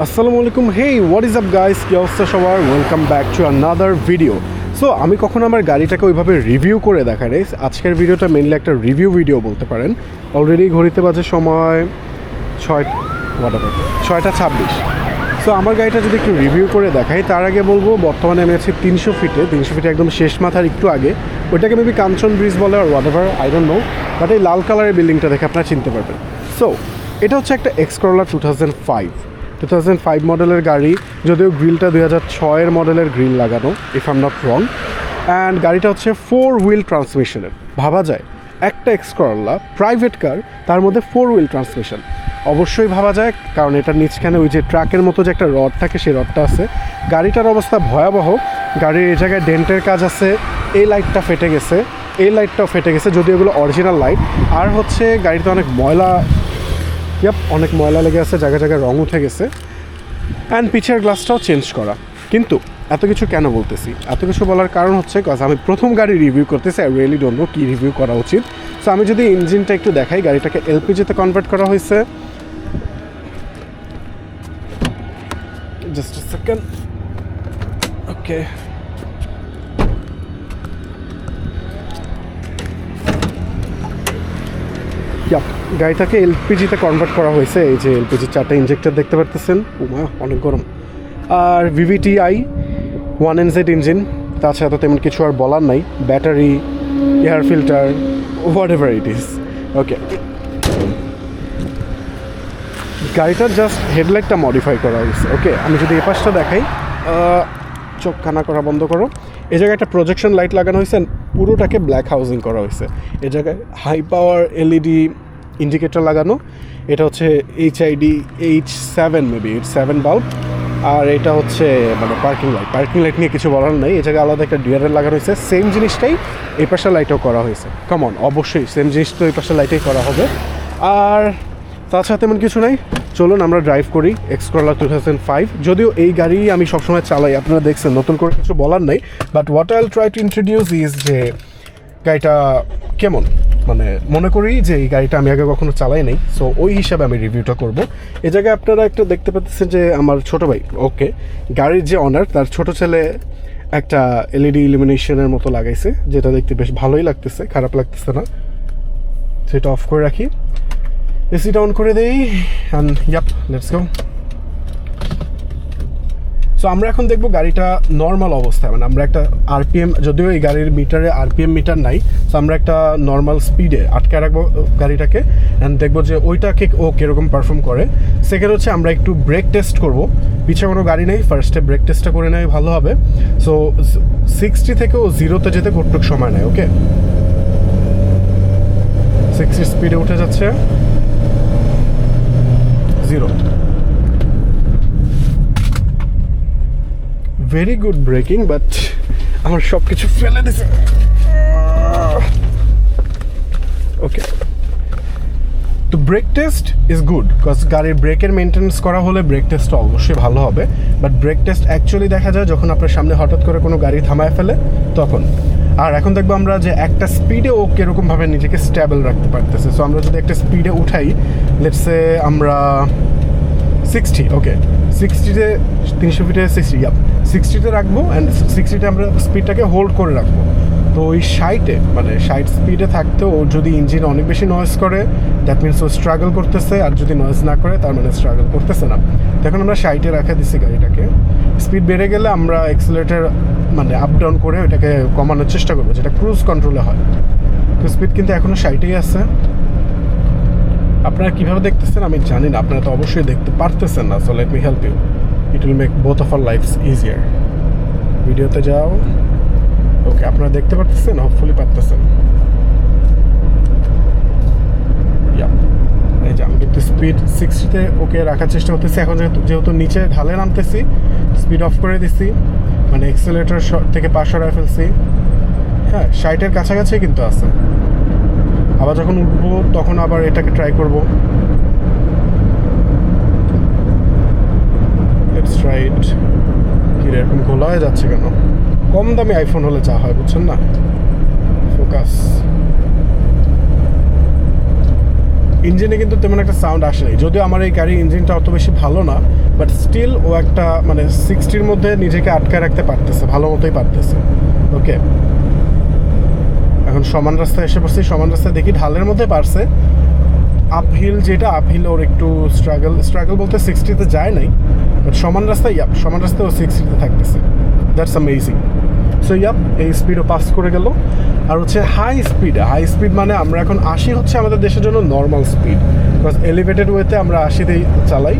আসসালামু আলাইকুম। Hey what is up guys কি অবস্থা সবার? Welcome back to another video so আমি কখনো আমার গাড়িটাকে ওইভাবে রিভিউ করে দেখা নেই। আজকের ভিডিওটা মেনলি একটা রিভিউ ভিডিও বলতে পারেন। অলরেডি ঘড়িতে বাজে সময় ছয় whatever, ছয়টা ছাব্বিশ। সো আমার গাড়িটা যদি একটু রিভিউ করে দেখাই তার আগে বলব বর্তমানে আমি আছি তিনশো ফিটে তিনশো ফিটে একদম শেষ মাথার একটু আগে। ওইটাকে মেবি কাঞ্চন ব্রিজ বলে আর what I don't know but এই লাল কালারের বিল্ডিংটা দেখে আপনারা চিনতে পারবেন। সো এটা হচ্ছে একটা X Corolla two thousand five two thousand five মডেলের গাড়ি, যদিও গ্রিলটা দুই হাজার ছয়ের মডেলের গ্রিল লাগানো if I'm not wrong and গাড়িটা হচ্ছে ফোর হুইল ট্রান্সমিশনের ভাবা যায়, একটা এক্সকরলা প্রাইভেট কার তার মধ্যে ফোর হুইল ট্রান্সমিশন অবশ্যই ভাবা যায়, কারণ এটার নিচখানে ওই যে ট্রাকের মতো যে একটা রড থাকে, সেই রডটা আছে। গাড়িটার অবস্থা ভয়াবহ। গাড়ির এই জায়গায় ডেন্টের কাজ আছে, এই লাইটটা ফেটে গেছে, এই লাইটটাও ফেটে গেছে, যদিও এগুলো অরিজিনাল লাইট আর হচ্ছে গাড়িতে অনেক ময়লা ইয়াপ, অনেক ময়লা লেগে আছে, জায়গায় জায়গায় রং উঠে গেছে। অ্যান্ড পিছের গ্লাসটাও চেঞ্জ করা। কিন্তু এত কিছু কেন বলতেছি? এত কিছু বলার কারণ হচ্ছে কজ আমি প্রথম গাড়ি রিভিউ করতেছি আই রিয়েলি ডোন্ট নো কী রিভিউ করা উচিত। সো আমি যদি ইঞ্জিনটা একটু দেখাই, গাড়িটাকে এলপিজিতে কনভার্ট করা হয়েছে। জাস্ট সেকেন্ড ওকে গাড়িটাকে এলপিজিতে কনভার্ট করা হয়েছে। এই যে এলপিজি চারটা ইঞ্জেক্টর দেখতে পারতেছেন। উমা, অনেক গরম। আর VVTI one N Z engine তাছাড়া তো তেমন কিছু আর বলার নাই। Battery air filter whatever it is okay গাড়িটার জাস্ট হেডলাইটটা মডিফাই করা হয়েছে। ওকে আমি যদি এ পাশটা দেখাই আহ, চোখ কানা করা বন্ধ করো। এই জায়গায় একটা প্রজেকশন লাইট লাগানো হয়েছে পুরোটাকে ব্ল্যাক হাউজিং করা হয়েছে। এ জায়গায় হাই পাওয়ার এলইডি ইন্ডিকেটর লাগানো। এটা হচ্ছে H ID H seven maybe H seven bulb আর এটা হচ্ছে মানে পার্কিং লাইট পার্কিং লাইট নিয়ে কিছু বলার নেই। এই জায়গায় আলাদা একটা ডিয়ারের লাগানো হয়েছে। সেম জিনিসটাই এই পাশে লাইটও করা হয়েছে। কমন অবশ্যই সেম জিনিস তো এই পাশে লাইটেই করা হবে। আর তাছাড়া তেমন কিছু নাই। চলুন আমরা ড্রাইভ করি এক্সকরলা টু থাউজেন্ড ফাইভ যদিও এই গাড়ি আমি সবসময় চালাই, আপনারা দেখছেন, নতুন করে কিছু বলার নেই। But what I'll try to introduce is যে গাড়িটা কেমন? মানে মনে করি যে এই গাড়িটা আমি আগে কখনো চালাই নাই সো ওই হিসাবে আমি রিভিউটা করব। এ জায়গায় আপনারা একটু দেখতে পাচ্ছেন যে আমার ছোট ভাই ওকে গাড়ির যে অনার তার ছোট ছেলে একটা এলইডি ইলিমিনেশনের মতো লাগাইছে, যেটা দেখতে বেশ ভালোই লাগতেছে, খারাপ লাগতেছে না। সেটা অফ করে রাখি। এসিটা অন করে দেই and yup let's go so আমরা এখন দেখব গাড়িটা নর্মাল অবস্থায় মানে আমরা একটা আরপিএম যদিও এই গাড়ির মিটারে আরপিএম মিটার নাই সো আমরা একটা নর্মাল স্পিডে আটকে রাখব গাড়িটাকে অ্যান্ড দেখব যে ওইটাকে ও কীরকম পারফর্ম করে। সেকেন্ড হচ্ছে আমরা একটু ব্রেক টেস্ট করব পিছিয়ে কোনো গাড়ি নেই ফার্স্টে ব্রেক টেস্টটা করে নেওয়াই ভালো হবে। সো সিক্সটি থেকে ও জিরোতে যেতে কতটুকু সময় নেয় ওকে সিক্সটি স্পিডে উঠে যাচ্ছে। Zero very good braking but আমার সব কিছু ফেলে দিছে। ওকে তো brake test is good because গাড়ির ব্রেকের মেনটেন্স করা হলে ব্রেক টেস্টটা অবশ্যই ভালো হবে। বাট ব্রেক টেস্ট অ্যাকচুয়ালি দেখা যায় যখন আপনার সামনে হঠাৎ করে কোনো গাড়ি থামায় ফেলে, তখন। আর এখন দেখব আমরা যে একটা স্পিডে ও কীরকমভাবে নিজেকে স্টেবল রাখতে পারতেছে। সো আমরা যদি একটা স্পিডে উঠাই লেটসে আমরা সিক্সটি ওকে সিক্সটিতে তিনশো ফিটে সিক্সটি ইয়াপ সিক্সটিতে রাখব অ্যান্ড সিক্সটিতে আমরা স্পিডটাকে হোল্ড করে রাখব। তো ওই সাইটে মানে ষাট স্পিডে থাকতে ও যদি ইঞ্জিন অনেক বেশি নয়েজ করে দ্যাট মিনস ও স্ট্রাগল করতেছে, আর যদি নয়েজ না করে, তার মানে স্ট্রাগল করতেছে না। তখন আমরা সাইটে রাখা দিছি গাড়িটাকে। স্পিড বেড়ে গেলে আমরা এক্সেলেটার মানে আপ ডাউন করে ওটাকে কমানোর চেষ্টা করব, যেটা ক্রুজ কন্ট্রোলে হয়। তো স্পিড কিন্তু এখনও সাইটেই আছে। আপনারা কীভাবে দেখতেছেন আমি জানি না, আপনারা তো অবশ্যই দেখতে পারতেছেন না so let me help you it will make both of our lives easier ভিডিওতে যাও। ওকে আপনারা দেখতে পারতেছেন? হোপফুলি পারতেছেন। এই যে আমি কিন্তু স্পিড সিক্সটিতে ওকে রাখার চেষ্টা করতেছি। এখন যেহেতু যেহেতু নিচে ঢালে নামতেছি স্পিড অফ করে দিছি। মানে এক্সেলেটার থেকে পাশ সরায় ফেলছি। হ্যাঁ ষাটের কাছাকাছি কিন্তু আছে। আবার যখন উঠবো, তখন আবার এটাকে ট্রাই করব। লেটস ট্রাই ইট কি এরকম ঘোলা হয়ে যাচ্ছে কেন? কম দামি আইফোন হলে যা হয়, বুঝছেন না? ফোকাস ইঞ্জিনে কিন্তু তেমন একটা সাউন্ড আসে নাই। যদিও আমার এই গাড়ির ইঞ্জিনটা অত বেশি ভালো না বাট স্টিল ও একটা মানে সিক্সটির মধ্যে নিজেকে আটকায় রাখতে পারতেছে, ভালো মতোই পারতেছে। ওকে এখন সমান রাস্তায় এসে পড়ছি, সমান রাস্তায় দেখি ঢালের মধ্যে পারছে। আপহিল যেটা আপহিল ওর একটু স্ট্রাগল স্ট্রাগল বলতে সিক্সটিতে যায় নাই। বাট সমান রাস্তায় ইয়াপ সমান রাস্তায় ও সিক্সটিতে থাকতেছে। দ্যাটস অ্যামেজিং সো ইয়াপ এই স্পিডও পাস করে গেল। আর হচ্ছে হাই স্পিড হাই স্পিড মানে আমরা এখন আশি হচ্ছে আমাদের দেশের জন্য নর্মাল স্পিড বিকজ এলিভেটেড ওয়েতে আমরা আশিতেই চালাই।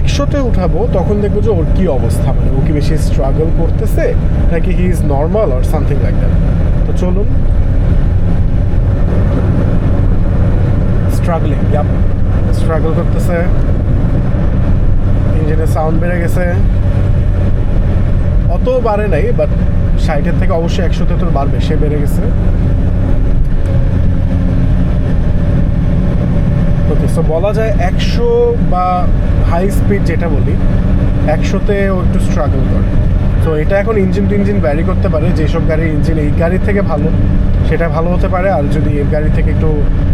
একশোতে উঠাবো, তখন দেখব যে ওর কী অবস্থা। মানে ও কি বেশি স্ট্রাগল করতেছে, নাকি he is normal or something like that তো চলুন। স্ট্রাগলিং ইয়াপ স্ট্রাগল করতেছে। ইঞ্জিনের সাউন্ড বেড়ে গেছে। অত বাড়ে নাই বাট ষাটের থেকে অবশ্যই একশোতে তো বাড়বে, সে বেড়ে গেছে। ওকে সো বলা যায় একশো বা হাই স্পিড যেটা বলি, একশোতে ও একটু স্ট্রাগল করে। তো এটা এখন ইঞ্জিন টু ইঞ্জিন ভ্যারি করতে পারে, যেসব গাড়ির ইঞ্জিন এই গাড়ির থেকে ভালো। সেটা ভালো হতে পারে। আর যদি এই গাড়ি থেকে একটু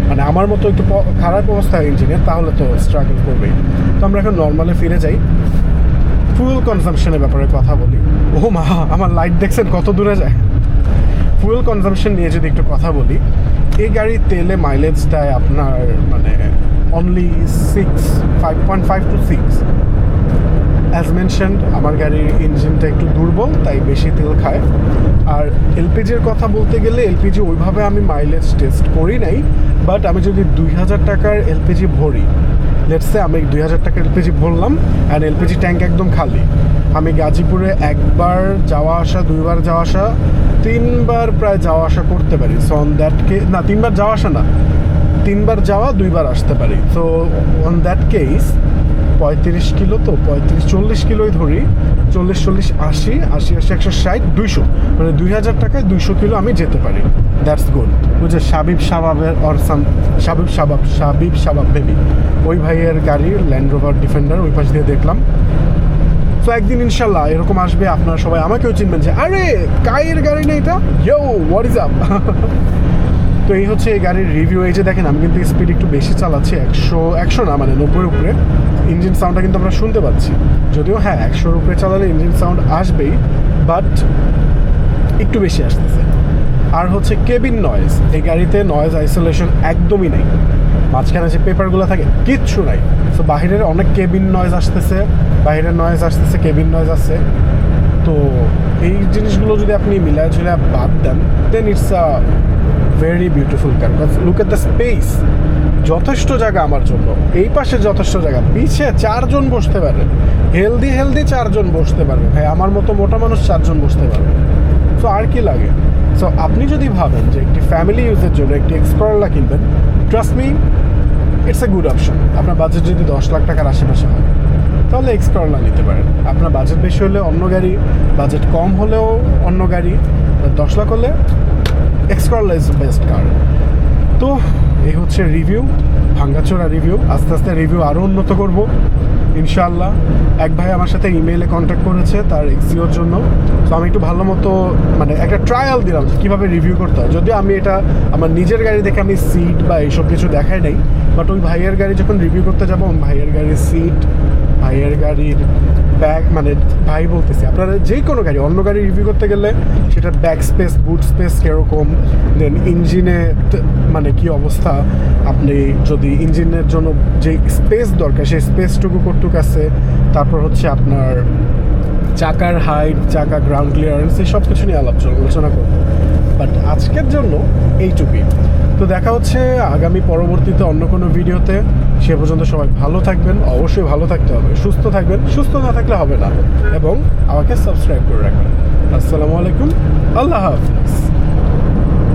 মানে আমার মতো একটু খারাপ অবস্থা ইঞ্জিনের তাহলে তো স্ট্রাগল করবেই। তো আমরা এখন নর্মালে ফিরে যাই। ফুয়েল কনজামশনের ব্যাপারে কথা বলি। ও মা, আমার লাইট দেখছেন কত দূরে যায়। ফুয়েল কনজামশন নিয়ে যদি একটু কথা বলি, এই গাড়ির তেলে মাইলেজ দেয় আপনার মানে only six five point five to six as mentioned আমার গাড়ির ইঞ্জিনটা একটু দুর্বল, তাই বেশি তেল খায়। আর এলপিজির কথা বলতে গেলে এলপিজি ওইভাবে আমি মাইলেজ টেস্ট করি নাই বাট আমি যদি দুই হাজার টাকার এলপিজি ভরি লেটসে আমি দুই হাজার টাকার এলপিজি ভরলাম অ্যান্ড এলপিজি ট্যাঙ্ক একদম খালি, আমি গাজীপুরে একবার যাওয়া আসা, দুইবার যাওয়া আসা, তিনবার প্রায় যাওয়া আসা করতে পারি। সো অন দ্যাট দ্যাটকে না, তিনবার যাওয়া আসা না, তিনবার যাওয়া, দুইবার আসতে পারি। সো অন দ্যাট কেস পঁয়ত্রিশ কিলো তো, পঁয়ত্রিশ, চল্লিশ কিলোই ধরি। চল্লিশ চল্লিশ, আশি আশি আশি, একশো ষাট, দুইশো। মানে দুই হাজার টাকায় দুইশো কিলো আমি যেতে পারি। দ্যাটস গুড বুঝে Sabib সাবাবের or some Sabib Sabab Sabib Sabab baby ওই ভাইয়ের গাড়ির ল্যান্ড রোভার ডিফেন্ডার ওই পাশ দিয়ে দেখলাম। তো একদিন ইনশাল্লাহ এরকম আসবে, আপনারা সবাই আমাকেও চিনবেন যে, আরে কায়ের গাড়ি না এটা? ইয়ো হোয়াট ইজ আপ তো এই হচ্ছে এই গাড়ির রিভিউ এই যে দেখেন, আমি কিন্তু স্পিড একটু বেশি চালাচ্ছি, একশো একশো না মানে নব্বইয়ের উপরে। ইঞ্জিন সাউন্ডটা কিন্তু আমরা শুনতে পাচ্ছি। যদিও হ্যাঁ একশোর উপরে চালালে ইঞ্জিন সাউন্ড আসবেই বাট একটু বেশি আসতেছে। আর হচ্ছে কেবিন নয়েজ এই গাড়িতে নয়েজ আইসোলেশন একদমই নেই। মাঝখানে যে পেপারগুলো থাকে, কিচ্ছু নাই। তো বাহিরের অনেক কেবিন নয়েজ আসতেছে, বাহিরের নয়েজ আসতেছে কেবিন নয়েজ আসছে তো এই জিনিসগুলো যদি আপনি মিলায় ঝুলে বাদ দেন then it's a very beautiful car look at the space যথেষ্ট জায়গা আমার জন্য। এই পাশে যথেষ্ট জায়গা। পিছে চারজন বসতে পারে হেলদি হেলদি চারজন বসতে পারবে। ভাই, আমার মতো মোটা মানুষ চারজন বসতে পারবে। সো আর কি লাগে? সো আপনি যদি ভাবেন যে একটি ফ্যামিলি ইউজের জন্য একটি এক্সপ্লোরারলা কিনবেন trust me it's a good option আপনার বাজেট যদি দশ লাখ টাকার আশেপাশে হয়, তাহলে এক্সপ্লোরারলা নিতে পারেন। আপনার বাজেট বেশি হলে অন্য গাড়ি বাজেট কম হলেও অন্য গাড়ি, দশ লাখ হলে এক্সক্রলা ইজ বেস্ট কার তো এই হচ্ছে রিভিউ ভাঙ্গাচোরা রিভিউ আস্তে আস্তে রিভিউ আরও উন্নত করব। ইনশাআল্লাহ। এক ভাই আমার সাথে ইমেইলে কন্ট্যাক্ট করেছে তার এক্সিওর জন্য। তো আমি একটু ভালো মতো মানে একটা ট্রায়াল দিলাম কীভাবে রিভিউ করতে হয়। যদিও আমি এটা আমার নিজের গাড়ি দেখে আমি সিট বা এইসব কিছু দেখাই নাই বাট ওই ভাইয়ের গাড়ি যখন রিভিউ করতে যাব ভাইয়ের গাড়ির সিট ভাইয়ের গাড়ির ব্যাগ মানে ভাই বলতেছি, আপনারা যে কোনো গাড়ি, অন্য গাড়ি রিভিউ করতে গেলে সেটার ব্যাক স্পেস বুট স্পেস কীরকম দেন ইঞ্জিনে মানে কি অবস্থা, আপনি যদি ইঞ্জিনের জন্য যে স্পেস দরকার, সেই স্পেসটুকু কটুক আছে, তারপর হচ্ছে আপনার চাকার হাইট চাকা গ্রাউন্ড ক্লিয়ারেন্স এই সব কিছু নিয়ে আলাপ আলোচনা করব। বাট আজকের জন্য এইটুকুই। তো দেখা হচ্ছে আগামী পরবর্তীতে অন্য কোনো ভিডিওতে। সে পর্যন্ত সবাই ভালো থাকবেন, অবশ্যই ভালো থাকতে হবে, সুস্থ থাকবেন, সুস্থ না থাকলে হবে না। এবং আমাকে সাবস্ক্রাইব করে রাখবেন। আসসালামু আলাইকুম, আল্লাহ হাফিজ।